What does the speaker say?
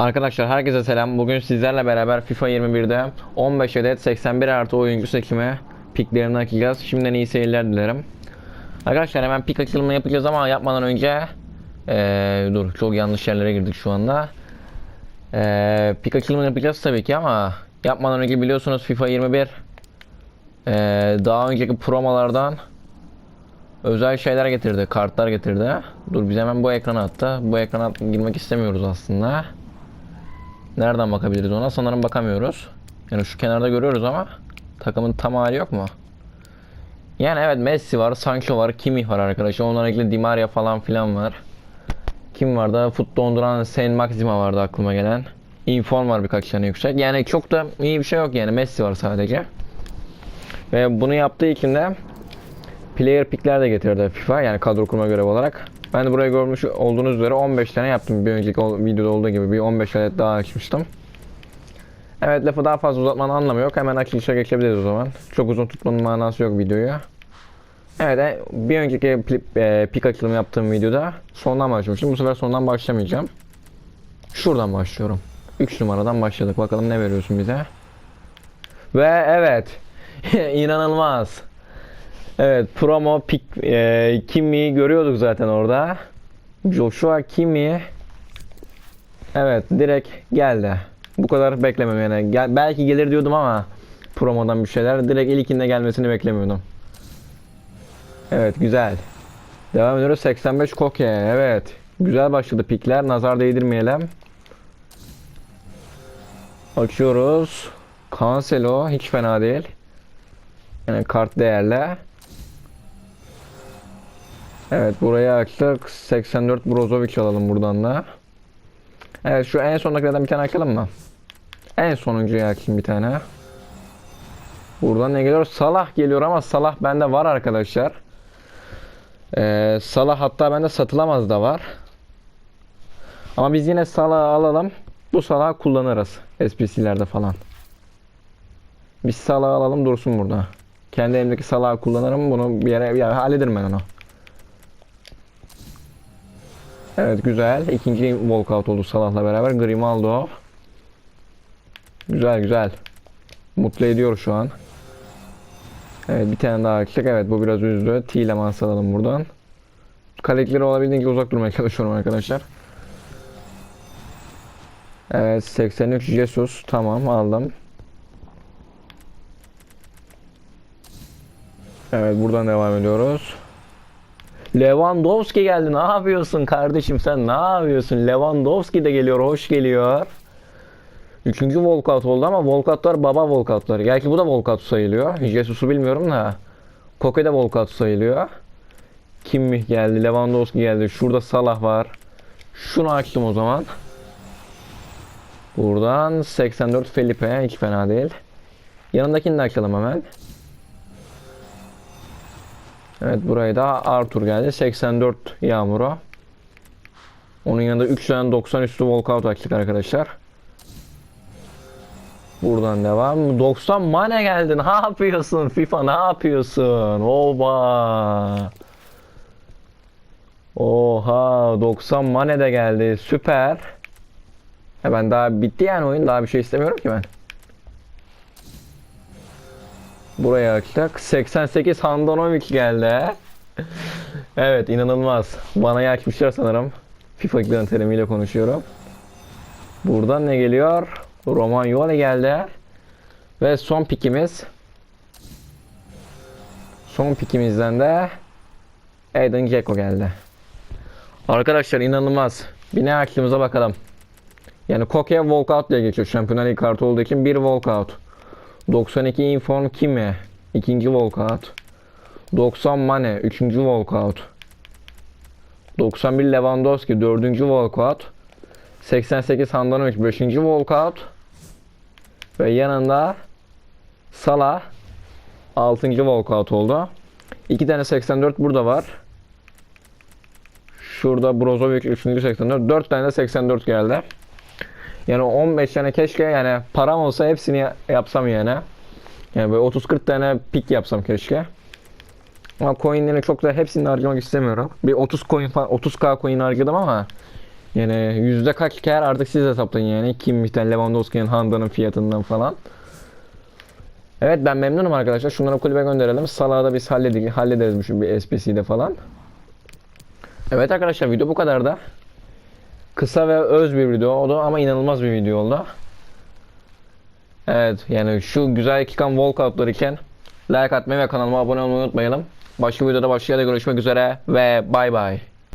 Arkadaşlar herkese selam. Bugün sizlerle beraber FIFA 21'de 15 adet 81 artı oyuncu seçimi piklerini açacağız. Şimdiden iyi seyirler dilerim. Arkadaşlar hemen pik açılımı yapacağız ama yapmadan önce eee, dur çok yanlış yerlere girdik şu anda. Eee pik açılımı yapacağız tabii ki ama yapmadan önce biliyorsunuz FIFA 21 eee, daha önceki promolardan özel şeyler getirdi, kartlar getirdi. Dur biz hemen bu ekrana attı. Bu ekrana girmek istemiyoruz aslında. Nereden bakabiliriz ona? Sanırım bakamıyoruz. Yani şu kenarda görüyoruz ama takımın tam hali yok mu? Yani evet Messi var, Sancho var, Kimi var arkadaşlar. Onlarla ilgili Di Maria falan filan var. Kim vardı? Fut donduran Saint Maxima vardı aklıma gelen. Inform var birkaç tane yüksek. Yani çok da iyi bir şey yok yani. Messi var sadece. Ve bunu yaptığı için de player pickler de getirdi FIFA yani kadro kurma görevi olarak. Ben de buraya görmüş olduğunuz üzere 15 tane yaptım. Bir önceki videoda olduğu gibi bir 15 adet daha açmıştım. Evet lafı daha fazla uzatmanın anlamı yok. Hemen açılışa geçebiliriz o zaman. Çok uzun tutmanın manası yok videoyu. Evet e, bir önceki e, pik açılımı yaptığım videoda sondan başlamıştım. Bu sefer sondan başlamayacağım. Şuradan başlıyorum. 3 numaradan başladık. Bakalım ne veriyorsun bize. Ve evet. inanılmaz. Evet promo pick e, Kimi görüyorduk zaten orada. Joshua Kimi Evet direkt geldi. Bu kadar beklemem yani. Gel, belki gelir diyordum ama promodan bir şeyler. Direkt ilkinde gelmesini beklemiyordum. Evet güzel. Devam ediyoruz 85 Koke. Evet. Güzel başladı pikler. Nazar değdirmeyelim. Açıyoruz. Cancelo hiç fena değil. Yani kart değerli. Evet buraya açtık. 84 Brozovic alalım buradan da. Evet şu en sondakilerden bir tane açalım mı? En sonuncuya açayım bir tane. Buradan ne geliyor? Salah geliyor ama Salah bende var arkadaşlar. Ee, Salah hatta bende satılamaz da var. Ama biz yine Salah'ı alalım. Bu Salah'ı kullanırız. SPC'lerde falan. Biz Salah'ı alalım dursun burada. Kendi elimdeki Salah'ı kullanırım. Bunu bir yere, bir yere hallederim ben onu. Evet güzel. İkinci walkout oldu Salah'la beraber. Grimaldo. Güzel güzel. Mutlu ediyor şu an. Evet bir tane daha açtık. Evet bu biraz üzdü. Tielemans alalım buradan. Kalekleri olabildiğince uzak durmaya çalışıyorum arkadaşlar. Evet 83 Jesus. Tamam aldım. Evet buradan devam ediyoruz. Lewandowski geldi. Ne yapıyorsun kardeşim sen? Ne yapıyorsun? Lewandowski de geliyor. Hoş geliyor. Üçüncü walkout oldu ama walkoutlar baba walkoutları. Gerçi bu da walkout sayılıyor. Jesus'u bilmiyorum da. Koke de walkout sayılıyor. Kim geldi? Lewandowski geldi. Şurada Salah var. Şunu açtım o zaman. Buradan 84 Felipe. Hiç fena değil. Yanındakini de açalım hemen. Evet buraya da Arthur geldi. 84 Yağmur'a. Onun yanında 3 tane 90 üstü walkout açtık arkadaşlar. Buradan devam. 90 Mane geldi. Ne yapıyorsun FIFA? Ne yapıyorsun? Oba. Oha 90 Mane de geldi. Süper. Ya ben daha bitti yani oyun. Daha bir şey istemiyorum ki ben. Buraya açtık. 88 Handanovic geldi. evet inanılmaz. Bana açmışlar sanırım. FIFA ekran terimiyle konuşuyorum. Buradan ne geliyor? Romagnoli geldi. Ve son pikimiz. Son pikimizden de Eden Dzeko geldi. Arkadaşlar inanılmaz. Bir ne açtığımıza bakalım. Yani Koke walkout diye geçiyor. Şampiyonlar kartı olduğu için bir walkout. 92 Inform Kimi. ikinci walkout. 90 Mane. Üçüncü walkout. 91 Lewandowski. Dördüncü walkout. 88 Handanovic. Beşinci walkout. Ve yanında Salah. Altıncı walkout oldu. İki tane 84 burada var. Şurada Brozovic 3. 84. 4 tane de 84 geldi. Yani 15 tane keşke yani param olsa hepsini yapsam yani. Yani böyle 30-40 tane pik yapsam keşke. Ama coinleri çok da hepsini harcamak istemiyorum. Bir 30 coin falan 30k coin harcadım ama Yani yüzde kaç kar artık siz hesaplayın yani. Kimmişten Lewandowski'nin Handa'nın fiyatından falan. Evet ben memnunum arkadaşlar. Şunları kulübe gönderelim. Salah'ı da biz halledik, hallederiz bir SPC'de falan. Evet arkadaşlar video bu kadar da. Kısa ve öz bir video oldu ama inanılmaz bir video oldu. Evet yani şu güzel çıkan walkoutlar iken like atmayı ve kanalıma abone olmayı unutmayalım. Başka videoda başka yerde görüşmek üzere ve bay bay.